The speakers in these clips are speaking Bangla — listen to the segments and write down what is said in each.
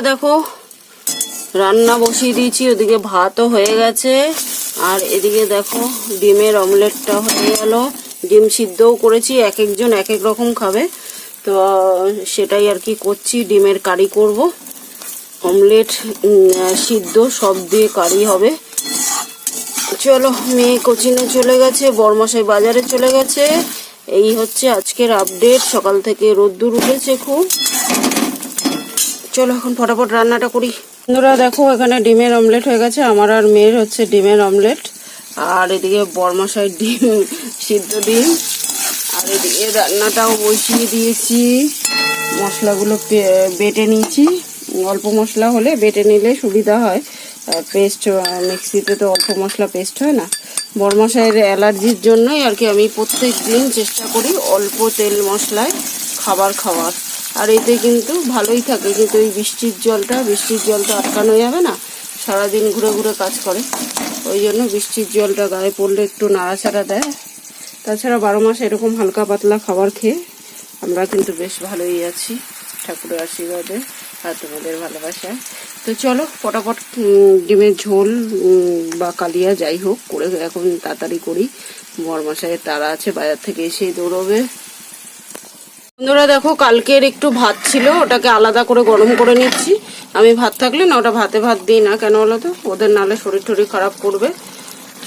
দেখো, রান্না বসিয়ে দিয়েছি, ওদিকে ভাতও হয়ে গেছে। আর এদিকে দেখো, ডিমের অমলেটটা হয়ে গেল। ডিম সিদ্ধও করেছি এক একজন এক এক রকম খাবে। তো সেটাই আর কি করছি, ডিমের কারি করব। অমলেট সিদ্ধ সব দিয়ে কারি হবে। চলো, মেয়ে কোচিনে চলে গেছে, বরমশাই বাজারে চলে গেছে। এই হচ্ছে আজকের আপডেট সকাল থেকে রোদ্দুর উঠেছে খুব। চলো এখন ফটাফট রান্নাটা করি। বন্ধুরা, দেখো, এখানে ডিমের অমলেট হয়ে গেছে। আমার আর মেয়ের হচ্ছে ডিমের অমলেট আর এদিকে বরমশাই ডিম, সিদ্ধ ডিম। আর এদিকে রান্নাটাও বসিয়ে দিয়েছি। মশলাগুলো বেটে নিয়েছি। অল্প মশলা হলে বেটে নিলে সুবিধা হয়। পেস্ট মিক্সিতে তো অল্প মশলা পেস্ট হয় না। বরমশাইয়ের অ্যালার্জির জন্যই আর কি আমি প্রত্যেক দিন চেষ্টা করি অল্প তেল মশলায় খাবার খাওয়ার। আর এতে কিন্তু ভালোই থাকে, কিন্তু এই বৃষ্টির জলটা, বৃষ্টির জল তো আটকানো যাবে না, সারাদিন ঘুরে ঘুরে কাজ করে। ওই জন্য বৃষ্টির জলটা গায়ে পড়লে একটু নাড়াচাড়া দেয়। তাছাড়া বারো মাস এরকম হালকা পাতলা খাবার খেয়ে আমরা কিন্তু বেশ ভালোই আছি ঠাকুরের আশীর্বাদে আর তোমাদের ভালোবাসায়। তো চলো ফটাফট ডিমের ঝোল বা কালিয়া যাই হোক, করে এখন তাড়াতাড়ি করি। বরমাসায়ের তারা আছে, বাজার থেকে এসেই দৌড়বে। বন্ধুরা, দেখো, কালকের একটু ভাত ছিল, ওটাকে আলাদা করে গরম করে নিচ্ছি। আমি ভাত থাকলে না, ওটা ভাতে ভাত দিই না, কেন বলো তো? ওদের নালে শরীর টরীর খারাপ করবে।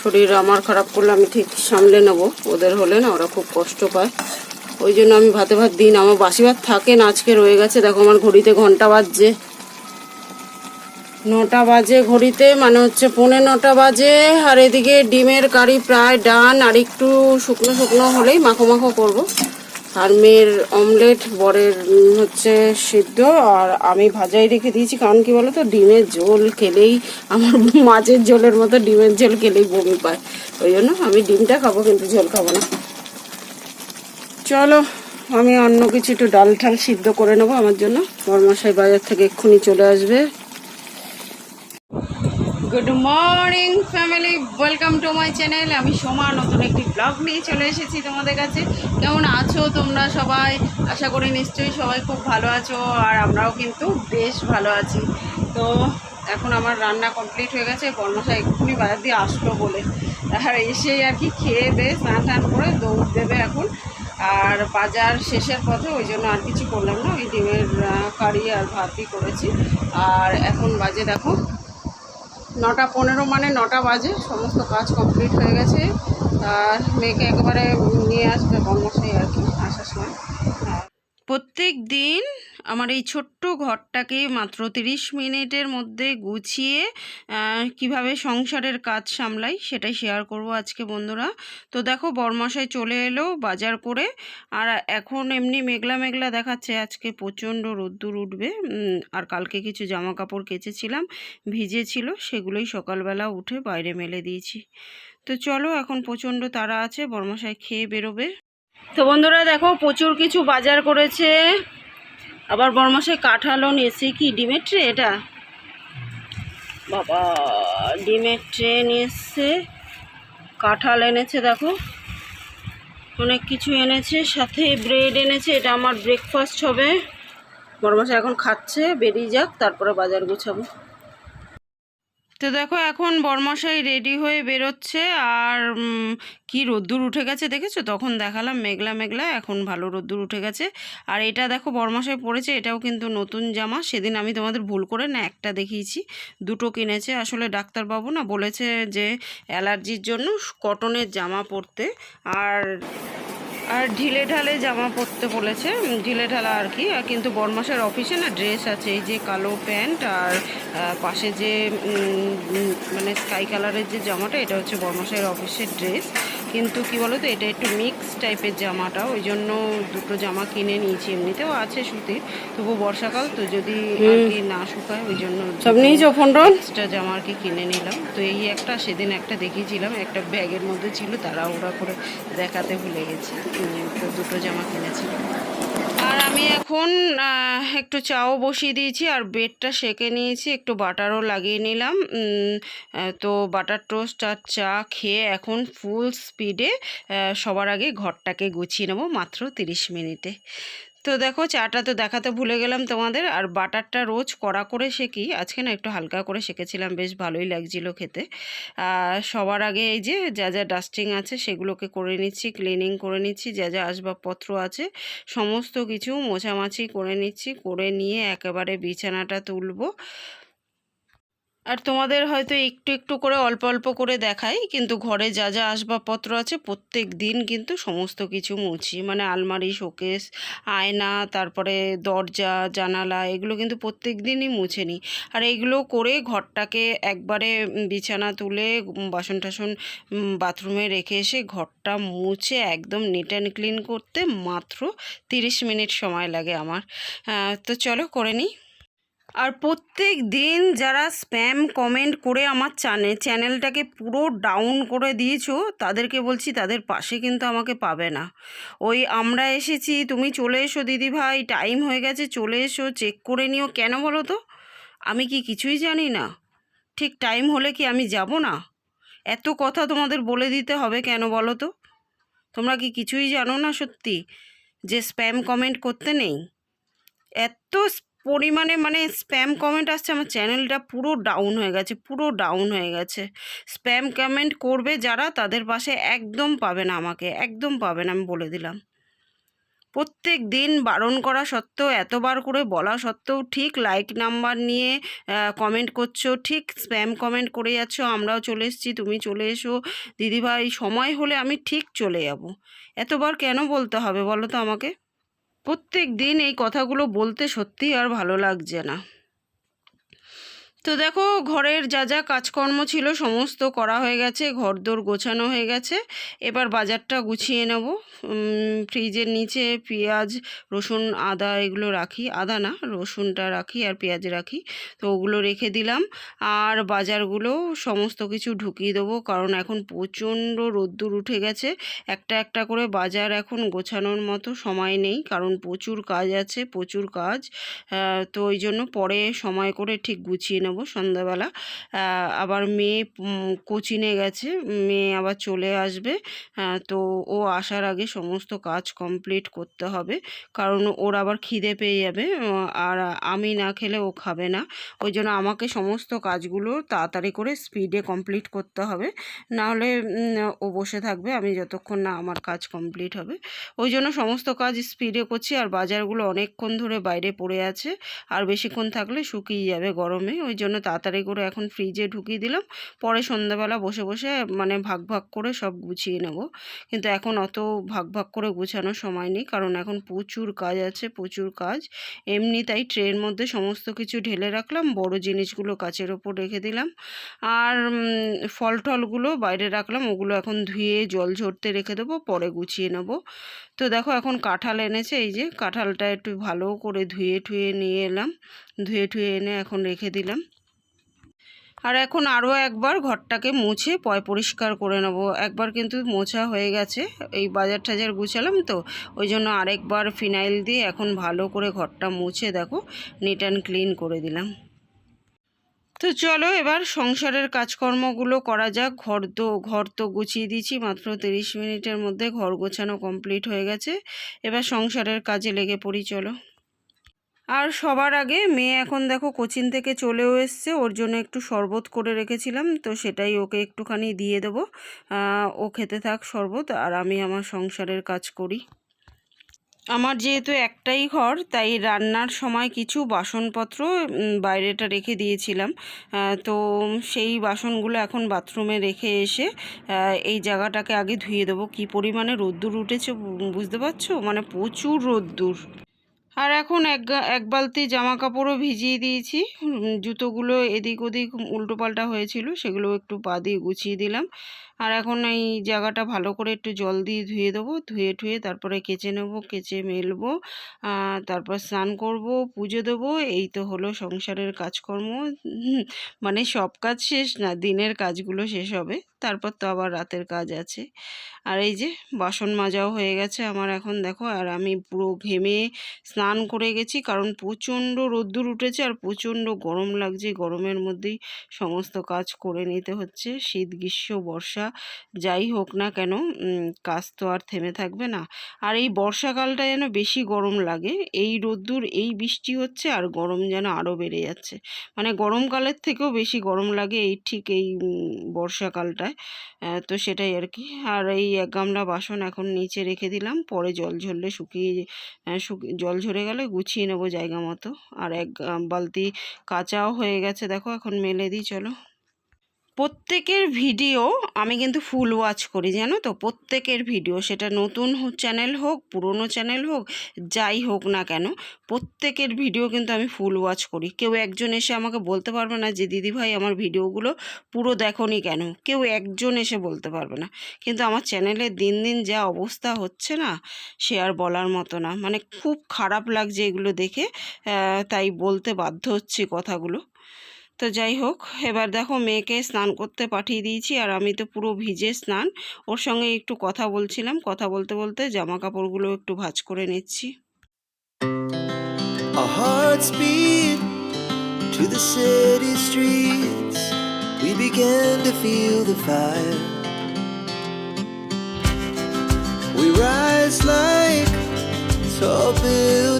শরীর আমার খারাপ করলে আমি ঠিক সামলে নেব। ওদের হলে না, ওরা খুব কষ্ট পায়। ওই জন্য আমি ভাতে ভাত দিই না। আমার বাসি ভাত থাকে না, আজকে রয়ে গেছে। দেখো, আমার ঘড়িতে ঘণ্টা বাজছে। নটা বাজে ঘড়িতে মানে হচ্ছে পৌনে নটা বাজে। আর এদিকে ডিমের কারি প্রায় ডান, আর একটু শুকনো শুকনো হলেই মাখো মাখো করব। আর মেয়ের অমলেট, বরের হচ্ছে সিদ্ধ, আর আমি ভাজাই রেখে দিয়েছি, কারণ কি বলো তো ডিমের ঝোল খেলেই, আমার মাছের ঝোলের মতো ডিমের ঝোল খেলেই বমি পায়। ওই জন্য আমি ডিমটা খাব, কিন্তু ঝোল খাব না। চলো, আমি অন্য কিছু একটু ডাল ঠাল সিদ্ধ করে নেব আমার জন্য। বরমশাই বাজার থেকে এক্ষুনি চলে আসবে। Good morning family welcome to my channel আমি সোমা, নতুন একটি ব্লগ নিয়ে চলে এসেছি তোমাদের কাছে। কেমন আছো তোমরা সবাই? আশা করি নিশ্চয়ই সবাই খুব ভালো আছো আর আমরাও কিন্তু বেশ ভালো আছি। তো এখন আমার রান্না কমপ্লিট হয়ে গেছে। কর্মশা এক্ষুনি বাজার দিয়ে আসলো বলে। আর এসেই আর কি খেয়ে দে স্নান টান করে দৌড় দেবে এখন। আর বাজার শেষের পথে ওই জন্য আর কিছু করলাম না। ওই ডিমের কারি আর ভাতই করেছি। আর এখন বাজে দেখো নটা পনেরো মানে নটা বাজে, সমস্ত কাজ কমপ্লিট হয়ে গেছে। আর মেয়েকে একেবারে নিয়ে আসবে বর্মশাই আর কি, আসার সময়। প্রত্যেক দিন আমার এই ছোট্ট ঘরটাকে মাত্র তিরিশ মিনিটের মধ্যে গুছিয়ে কীভাবে সংসারের কাজ সামলাই সেটাই শেয়ার করব আজকে বন্ধুরা। তো দেখো বরমশাই চলে এলো বাজার করে, আর এখন এমনি মেঘলা মেঘলা দেখাচ্ছে আজকে প্রচণ্ড রোদ্দুর উঠবে। আর কালকে কিছু জামা কাপড় কেচেছিলাম ভিজে ছিল সেগুলোই সকালবেলা উঠে বাইরে মেলে দিয়েছি। তো চলো, এখন প্রচণ্ড তারা আছে বর্মশাই খেয়ে বেরোবে। তো বন্ধুরা দেখো, প্রচুর কিছু বাজার করেছে। আবার বর্মশাই কাঁঠালও নিয়েছে। কি, ডিমের ট্রে এটা? বাবা, ডিমের ট্রে নিয়ে এসছে কাঁঠাল এনেছে, দেখো। অনেক কিছু এনেছে, সাথে ব্রেড এনেছে। এটা আমার ব্রেকফাস্ট হবে। বড়মাসা এখন খাচ্ছে। বেরিয়ে যাক, তারপরে বাজার গুছাবো। তো দেখো এখন বরমশাই রেডি হয়ে বেরোচ্ছে আর কি রোদ্দুর উঠে গেছে দেখেছ? তখন দেখালাম মেঘলা মেঘলা, এখন ভালো রোদ্দুর উঠে গেছে। আর এটা দেখো বরমশাই পরেছে, এটাও কিন্তু নতুন জামা। সেদিন আমি তোমাদের ভুল করে না, একটা দেখিয়েছি। দুটো কিনেছে, আসলে ডাক্তারবাবু না বলেছে যে অ্যালার্জির জন্য কটনের জামা পরতে। আর আর ঢিলে ঢালে জামা পরতে বলেছে। ঢিলে ঢালা আর কি। আর কিন্তু বরমাসের অফিসে না ড্রেস আছে, এই যে কালো প্যান্ট আর পাশে যে মানে স্কাই কালারের যে জামাটা, এটা হচ্ছে বরমাসের অফিসের ড্রেস। কিন্তু কি বলো তো এটা একটু মিক্স টাইপের জামাটা ওই জন্য দুটো জামা কিনে নিয়েছি এমনিতেও আছে সুতির তবু বর্ষাকাল তো যদি আর কি না শুকায় ওই জন্য সব নিয়েছো ফোন এক্সট্রা জামা আর কি কিনে নিলাম। তো এই একটা সেদিন একটা দেখিয়েছিলাম একটা ব্যাগের মধ্যে ছিল তারা ওরা করে দেখাতে ভুলে গেছি। তো দুটো জামা কিনেছিলাম আর আমি এখন একটু চাও বসিয়ে দিয়েছি আর ব্রেডটা সেকে নিয়েছি, একটু বাটারও লাগিয়ে নিলাম। তো বাটার টোস্ট আর চা খেয়ে এখন ফুল স্পিডে সবার আগে ঘরটাকে গুছিয়ে নেব মাত্র তিরিশ মিনিটে। তো দেখো চাটা তো দেখাতে ভুলে গেলাম তোমাদের, আর বাটারটা রোজ কড়া করে শেখি আজকে না একটু হালকা করে শেখেছিলাম বেশ ভালোই লাগছিল খেতে। সবার আগে এই যে যা যা ডাস্টিং আছে সেগুলোকে করে নিচ্ছি ক্লিনিং করে নিচ্ছি, যা যা আসবাবপত্র আছে, সমস্ত কিছু মোছামাছি করে নিচ্ছি, করে নিয়ে একেবারে বিছানাটা তুলবো। আর তোমাদের হয়তো একটু একটু করে অল্প অল্প করে দেখাই, কিন্তু ঘরে যা যা আসবাবপত্র আছে প্রত্যেক দিন কিন্তু সমস্ত কিছু মুছি। মানে আলমারি, শোকেস, আয়না, তারপরে দরজা, জানালা, এগুলো কিন্তু প্রত্যেক দিনই মুছে নিই। আর এগুলো করে ঘরটাকে একবারে বিছানা তুলে বাসন টাসন বাথরুমে রেখে এসে ঘরটা মুছে একদম নিট অ্যান্ড ক্লিন করতে মাত্র তিরিশ মিনিট সময় লাগে আমার। তো চলো করে নিই। আর প্রত্যেক দিন যারা স্প্যাম কমেন্ট করে আমার চ্যানেল চ্যানেলটাকে পুরো ডাউন করে দিয়েছ, তাদেরকে বলছি তাদের পাশে কিন্তু আমাকে পাবে না। ওই আমরা এসেছি, তুমি চলে এসো দিদি ভাই টাইম হয়ে গেছে, চলে এসো চেক করে নিও। কেন বলো তো? আমি কি কিছুই জানি না। ঠিক টাইম হলে কি আমি যাব না? এত কথা তোমাদের বলে দিতে হবে কেন বলো তো? তোমরা কি কিছুই জানো না সত্যি? যে স্প্যাম কমেন্ট করতে নেই? এত পরিমাণে মানে স্প্যাম কমেন্ট আসছে, আমার চ্যানেলটা পুরো ডাউন হয়ে গেছে, পুরো ডাউন হয়ে গেছে। স্প্যাম কমেন্ট করবে যারা, তাদের পাশে একদম পাবে না আমাকে, একদম পাবে না, আমি বলে দিলাম। প্রত্যেক দিন বারণ করা সত্ত্বেও, এতবার করে বলা সত্ত্বেও, ঠিক লাইক নাম্বার নিয়ে কমেন্ট করছ, ঠিক স্প্যাম কমেন্ট করে যাচ্ছ, আমরাও চলে এসেছি, তুমি চলে এসো। দিদিভাই, সময় হলে আমি ঠিক চলে যাব। এতবার কেন বলতে হবে বলো তো আমাকে? প্রত্যেক দিন এই কথাগুলো বলতে সত্যিই আর ভালো লাগছে না। তো দেখো, ঘরের যা যা কাজকর্ম ছিল সমস্ত করা হয়ে গেছে, ঘরদোর গোছানো হয়ে গেছে। এবার বাজারটা গুছিয়ে নেব। ফ্রিজের নিচে পেঁয়াজ, রসুন, আদা এগুলো রাখি। আদা না, রসুনটা রাখি আর পেঁয়াজ রাখি। তো ওগুলো রেখে দিলাম। আর বাজারগুলো সমস্ত কিছু ঢুকিয়ে দেবো। কারণ এখন প্রচণ্ড রোদ্দুর উঠে গেছে। একটা একটা করে বাজার এখন গোছানোর মতো সময় নেই। কারণ প্রচুর কাজ আছে, প্রচুর কাজ। তো ওই জন্য পরে সময় করে ঠিক গুছিয়ে নেব। সন্ধ্যাবেলা। আবার মেয়ে কোচিনে গেছে মেয়ে আবার চলে আসবে। তো ও আসার আগে সমস্ত কাজ কমপ্লিট করতে হবে। কারণ ওর আবার খিদে পেয়ে যাবে আর আমি না খেলে ও খাবে না। ওই জন্য আমাকে সমস্ত কাজগুলো তাড়াতাড়ি করে স্পিডে কমপ্লিট করতে হবে। নাহলে উম, ও বসে থাকবে আমি যতক্ষণ না আমার কাজ কমপ্লিট হবে। ওই জন্য সমস্ত কাজ স্পিডে করছি আর বাজারগুলো অনেকক্ষণ ধরে বাইরে পড়ে আছে। আর বেশিক্ষণ থাকলে শুকিয়ে যাবে গরমে ওই জন্য তাড়াতাড়ি করে এখন ফ্রিজে ঢুকিয়ে দিলাম। পরে সন্ধ্যাবেলা বসে বসে মানে ভাগ ভাগ করে সব গুছিয়ে নেব। কিন্তু এখন অত ভাগ ভাগ করে গুছানোর সময় নেই, কারণ এখন প্রচুর কাজ আছে, প্রচুর কাজ। এমনি তাই ট্রের মধ্যে সমস্ত কিছু ঢেলে রাখলাম, বড় জিনিসগুলো কাচের ওপর রেখে দিলাম। আর ফল টলগুলো বাইরে রাখলাম, ওগুলো এখন ধুয়ে জল ঝরতে রেখে দেবো, পরে গুছিয়ে নেব। তো দেখো এখন কাঁঠাল এনেছে, এই যে কাঁঠালটা একটু ভালো করে ধুয়ে ঠুয়ে নিয়ে এলাম। ধুয়ে ঠুয়ে এনে এখন রেখে দিলাম। আর এখন আরও একবার ঘরটাকে মুছে পয় পরিষ্কার করে নেব। একবার কিন্তু মোছা হয়ে গেছে, এই বাজার টাজার গুছালাম তো, ওই জন্য আরেকবার ফিনাইল দিয়ে এখন ভালো করে ঘরটা মুছে দেখো নিট অ্যান্ড ক্লিন করে দিলাম। তো চলো এবার সংসারের কাজকর্মগুলো করা যাক। ঘর তো ঘর তো গুছিয়ে দিয়েছি, মাত্র তিরিশ মিনিটের মধ্যে ঘর গোছানো কমপ্লিট হয়ে গেছে। এবার সংসারের কাজে লেগে পড়ি, চলো। আর সবার আগে মেয়ে এখন দেখো কোচিন থেকে চলেও এসছে, ওর জন্য একটু শরবত করে রেখেছিলাম, তো সেটাই ওকে একটুখানি দিয়ে দেবো। ও খেতে থাক শরবত, আর আমি আমার সংসারের কাজ করি। আমার যেহেতু একটাই ঘর, তাই রান্নার সময় কিছু বাসনপত্র বাইরেটা রেখে দিয়েছিলাম। তো সেই বাসনগুলো এখন বাথরুমে রেখে এসে এই জায়গাটাকে আগে ধুয়ে দেবো। কি পরিমাণে রোদ্দুর উঠেছে বুঝতে পারছ? মানে প্রচুর রোদ্দুর। আর এখন এক এক বালতি জামা কাপড়ও ভিজিয়ে দিয়েছি। জুতোগুলো এদিক ওদিক উল্টোপাল্টা হয়েছিল, সেগুলো একটু পা দিয়ে গুছিয়ে দিলাম। আর এখন এই জায়গাটা ভালো করে একটু জল দিয়ে ধুয়ে দেবো, ধুয়ে ঠুয়ে তারপরে কেচে নেব, কেচে মেলবো তারপর স্নান করব, পুজো দেবো, এই তো হলো সংসারের কাজকর্ম। মানে সব কাজ শেষ না, দিনের কাজগুলো শেষ হবে, তারপর তো আবার রাতের কাজ আছে। আর এই যে বাসন মাজাও হয়ে গেছে আমার এখন, দেখো, আর আমি পুরো ঘেমে স্নান করে গেছি, কারণ প্রচণ্ড রোদ্দুর উঠেছে আর প্রচণ্ড গরম লাগছে, গরমের মধ্যেই সমস্ত কাজ করে নিতে হচ্ছে, শীত, গ্রীষ্ম, বর্ষা যাই হোক না কেন কাজ তো আর থেমে থাকবে না। আর এই বর্ষাকালটা যেন বেশি গরম লাগে, এই রোদ্দুর, এই বৃষ্টি হচ্ছে আর গরম যেন আরও বেড়ে যাচ্ছে। মানে গরমকালের থেকেও বেশি গরম লাগে এই ঠিক এই বর্ষাকালটায় তো সেটাই আর কি। আর এই এক গামলা বাসন এখন নিচে রেখে দিলাম, পরে জল ঝরলে শুকিয়ে জল ঝরে গেলে গুছিয়ে নেব জায়গা মতো। আর এক বালতি কাঁচাও হয়ে গেছে, দেখো এখন মেলে দিই, চলো। প্রত্যেকের ভিডিও আমি কিন্তু ফুল ওয়াচ করি, জানো তো? প্রত্যেকের ভিডিও, সেটা নতুন চ্যানেল হোক, পুরনো চ্যানেল হোক, যাই হোক না কেন, প্রত্যেকের ভিডিও কিন্তু আমি ফুল ওয়াচ করি। কেউ একজন এসে আমাকে বলতে পারবে না যে, দিদি ভাই, আমার ভিডিওগুলো পুরো দেখোনি কেন? কেউ একজন এসে বলতে পারবে না। কিন্তু আমার চ্যানেলে দিন দিন যা অবস্থা হচ্ছে না, সে আর বলার মতো না। মানে খুব খারাপ লাগছে এগুলো দেখে তাই বলতে বাধ্য হচ্ছি কথাগুলো। তো যাই হোক, এবার দেখো মেয়েকে স্নান করতে পাঠিয়ে দিয়েছি আর আমি তো পুরো ভিজে স্নান ওর সঙ্গে একটু কথা বলছিলাম কথা বলতে বলতে জামা কাপড়গুলো একটু ভাঁজ করে নিচ্ছি to the city streets. We began to feel the fire. We rise like tall buildings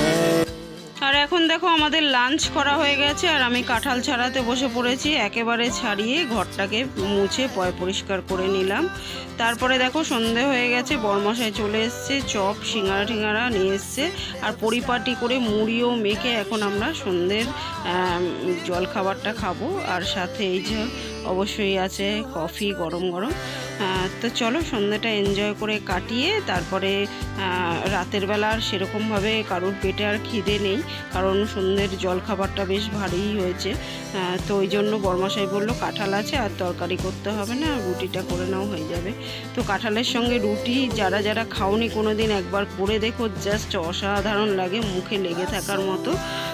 দেখো, আমাদের লাঞ্চ করা হয়ে গেছে আর আমি কাঁঠাল ছাড়াতে বসে পড়েছি। একেবারে ছাড়িয়ে ঘরটাকে মুছে পয় পরিষ্কার করে নিলাম। তারপরে দেখো, সন্ধে হয়ে গেছে, বরমশাই চলে এসছে, চপ, সিঙ্গারা ঠিঙারা নিয়ে এসছে আর পরিপাটি করে মুড়িও মেখে এখন আমরা সন্ধ্যের জলখাবারটা খাব। আর সাথে এই যে অবশ্যই আছে, কফি গরম গরম। তো চলো সন্ধ্যাটা এনজয় করে কাটিয়ে তারপরে রাতের বেলা আর সেরকমভাবে কারোর পেটে আর খিদে নেই, কারণ সন্ধ্যের জলখাবারটা বেশ ভারীই হয়েছে। তো ওই জন্য বর্মাশাই বলল, কাঁঠাল আছে আর তরকারি করতে হবে না, রুটিটা করে নাও, হয়ে যাবে। তো কাঁঠালের সঙ্গে রুটি যারা যারা খাওনি কোনো দিন একবার, করে দেখো জাস্ট অসাধারণ লাগে, মুখে লেগে থাকার মতো।